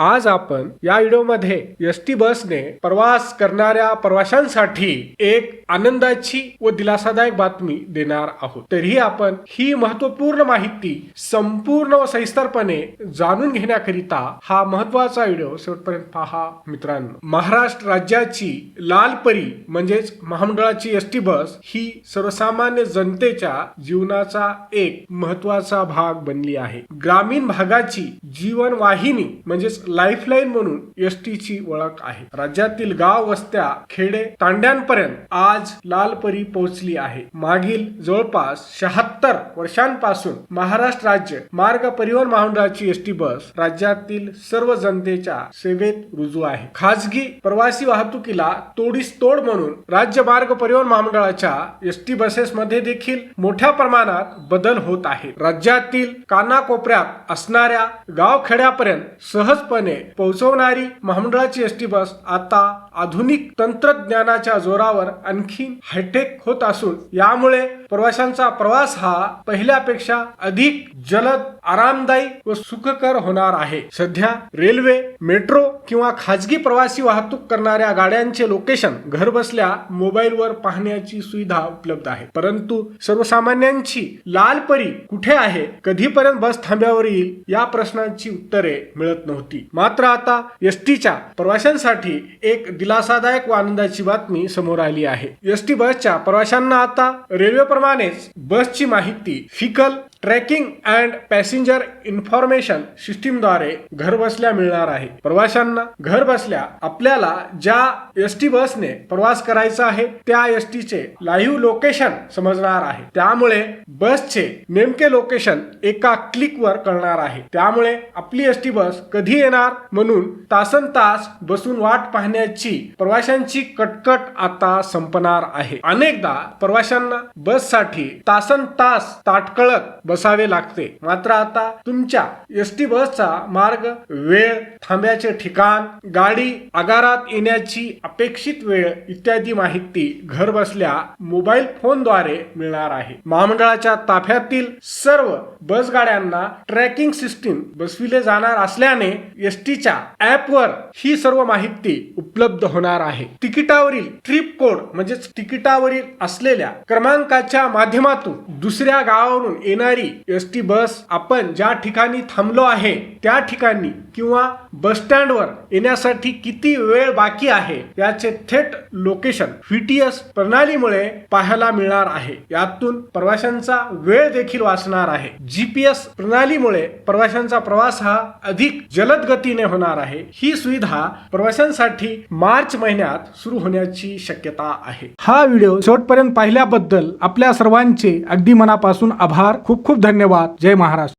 आज आपण या व्हिडिओमध्ये एस टी बसने प्रवास करणाऱ्या प्रवाशांसाठी एक आनंदाची व दिलासादायक बातमी देणार आहोत. तरीही आपण ही महत्त्वपूर्ण माहिती संपूर्ण व सविस्तरपणे जाणून घेण्याकरिता हा महत्त्वाचा व्हिडिओ शेवटपर्यंत पहा मित्रांनो. महाराष्ट्र राज्याची लाल परी म्हणजेच महामंडळाची एस टी बस ही सर्वसामान्य जनतेच्या जीवनाचा एक महत्त्वाचा भाग बनली आहे. ग्रामीण भागाची जीवन वाहिनी म्हणजेच लाईफलाईन म्हणून एस टीची ओळख आहे. राज्यातील गाव वस्त्या खेडे तांड्यांपर्यंत आज लाल परी पोहोचली आहे. मागील जवळपास शहात्तर वर्षांपासून महाराष्ट्र राज्य मार्ग परिवहन महामंडळाची एस टी बस राज्यातील सर्व जनतेच्या सेवेत रुजू आहे. खाजगी प्रवासी वाहतुकीला तोडीस तोड म्हणून राज्य मार्ग परिवहन महामंडळाच्या एस टी बसेसमध्ये देखील मोठ्या प्रमाणात बदल होत आहे राज्यातील कानाकोपऱ्यात असणाऱ्या गावखेड्यापर्यंत सहजपणे पोहोचवणारी महामंडळाची एस टी बस आता आधुनिक तंत्रज्ञानाच्या जोरावर आणखी हायटेक होत असून यामुळे प्रवाशांचा प्रवास हा पहिल्यापेक्षा अधिक जलद आरामदायी व सुखकर होणार आहे. सध्या रेल्वे मेट्रो किंवा खाजगी प्रवासी वाहतूक करणाऱ्या गाड्यांचे लोकेशन घरबसल्या मोबाईलवर पाहण्याची सुविधा उपलब्ध आहे. परंतु सर्वसामान्यांची लाल परी कुठे आहे? कधीपर्यंत बस थांब्यावर येईल? या प्रश्नांची उत्तरे मिळत नव्हती. मात्र आता एस टीच्या प्रवाशांसाठी एक दिलासादायक व आनंदाची बातमी समोर आली आहे. एस टी बसच्या प्रवाशांना आता रेल्वेप्रमाणेच बसची माहिती vehicle tracking and passenger information सिस्टीमद्वारे घरबसल्या मिळणार आहे. प्रवाशांना घर बसल्या आपल्याला ज्या एस टी बसने प्रवास करायचा आहे त्या एस टीचे लाईव्ह लोकेशन समजणार आहे. त्यामुळे बसचे नेमके लोकेशन एका क्लिकवर कळणार आहे. त्यामुळे आपली एस टी बस कधी येणार म्हणून तासन तास बसून वाट पाहण्याची प्रवाशांची कटकट आता संपणार आहे. अनेकदा प्रवाशांना बससाठी तासन तास ताटकळत बसावे लागते. मात्र आता तुमच्या एस टी बसचा मार्ग वेळ थांब्याचे ठिकाण गाडी आगारात येण्याची अपेक्षित वेळ इत्यादी माहिती घर बसल्या मोबाईल फोनद्वारे मिळणार आहे. महामंडळाच्या ताफ्यातील सर्व बस गाड्यांना ट्रॅकिंग सिस्टीम बसविले जाणार असल्याने एस टीच्या ऍपवर ही सर्व माहिती उपलब्ध होणार आहे. तिकिटावरील ट्रिप कोड म्हणजेच तिकिटावरील असलेल्या क्रमांकाच्या माध्यमातून दुसऱ्या गावावरून येणारी एस टी बस आपण ज्या ठिकाणी थांबलो आहे त्या ठिकाणी किंवा बस स्टँडवर येण्यासाठी किती वेळ बाकी आहे याचे थेट लोकेशन व्हीटीएस प्रणालीमुळे पाहायला मिळणार आहे. यातून प्रवाशांचा वेळ देखील वाचणार आहे. जीपीएस प्रणालीमुळे प्रवाशांचा प्रवास हा अधिक जलद गतीने होणार आहे. ही सुविधा प्रवाशांसाठी मार्च महिन्यात सुरू होण्याची शक्यता आहे. हा व्हिडिओ शेवटपर्यंत पाहिल्याबद्दल आपल्या सर्वांचे अगदी मनापासून आभार. खूप खूप धन्यवाद. जय महाराष्ट्र.